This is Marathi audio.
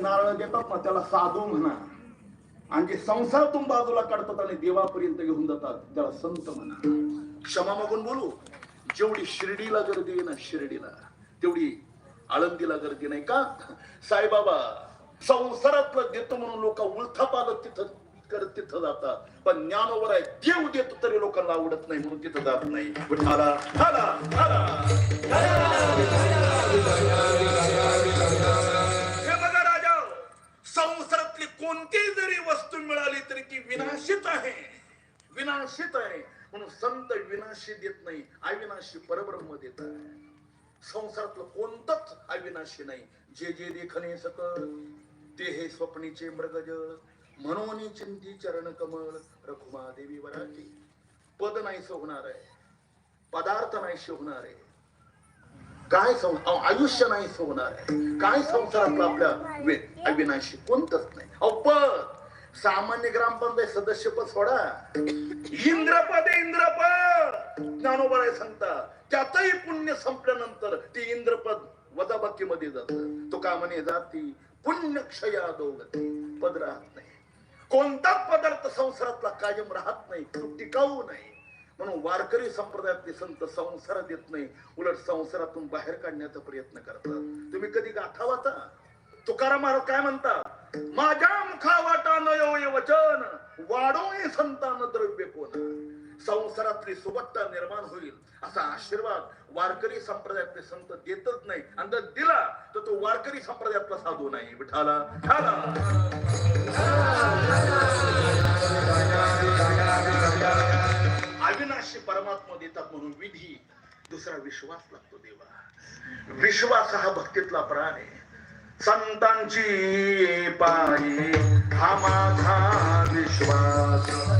नारळ देतात ना त्याला साधू म्हणा. आणि जे संसार तुम बाजूला काढतात आणि देवापर्यंत घेऊन जातात त्याला संत म्हणा. क्षमा मागून बोलू. जेवढी शिर्डीला गर्दी आहे ना शिर्डीला तेवढी आळंदीला गर्दी नाही का? साईबाबा संसारातलं देतो म्हणून लोक उलथा पालत तिथं करत तिथं जातात. पण ज्ञानोवर आहे देव देतो तरी लोकांना आवडत नाही म्हणून तिथं जात नाही. वस्तू मिळाली तरी ती विनाशित आहे. विनाशित आहे. म्हणून संत विनाशी देत नाही अविनाशी परब्रह्म देत आहे संसारातलं कोणतंच अविनाशी नाही. जे जे देखणे सकळ ते हे स्वप्नीचे मृगजळ म्हणून चिंती चरण कमळ रखुमा देवी वराठी पद नाही होणार आहे. पदार्थ नाही होणार आहे. काय आयुष्य नाही होणार आहे. काय संसारातलं आपल्या अविनाशी कोणतंच नाही. अहो पद! सामान्य ग्रामपंचायत सदस्य पद सोडा. इंद्रपद इंद्रपद. ज्ञानोबराय सांगता. त्यातही पुण्य संपल्यानंतर ते इंद्रपद वदाबाकीमध्ये जात. तो का म्हणे जाती पुण्य क्षया दोगती पद राहत नाही. कोणताच पदार्थ संसारातला कायम राहत नाही तो टिकाऊ नाही. म्हणून वारकरी संप्रदायातले संत संसारात येत नाही. उलट संसारातून बाहेर काढण्याचा प्रयत्न करतात. तुम्ही कधी गाथा वाचा? तुकाराम महाराज काय म्हणतात? माझ्या मुखा वाटा नयोय वचन वाढोय संतान द्रव्य कोण? संसारातली सुबत्ता निर्माण होईल असा आशीर्वाद वारकरी संप्रदायातले संत देतच नाही. आणि जर दिला तर तो वारकरी संप्रदायातला साधू नाही. विठाला अविनाशी परमात्मा देतात म्हणून विधी दुसरा विश्वास लागतो देवा. विश्वास हा भक्तीतला प्राण आहे. संतांची पायी हा माझा विश्वास.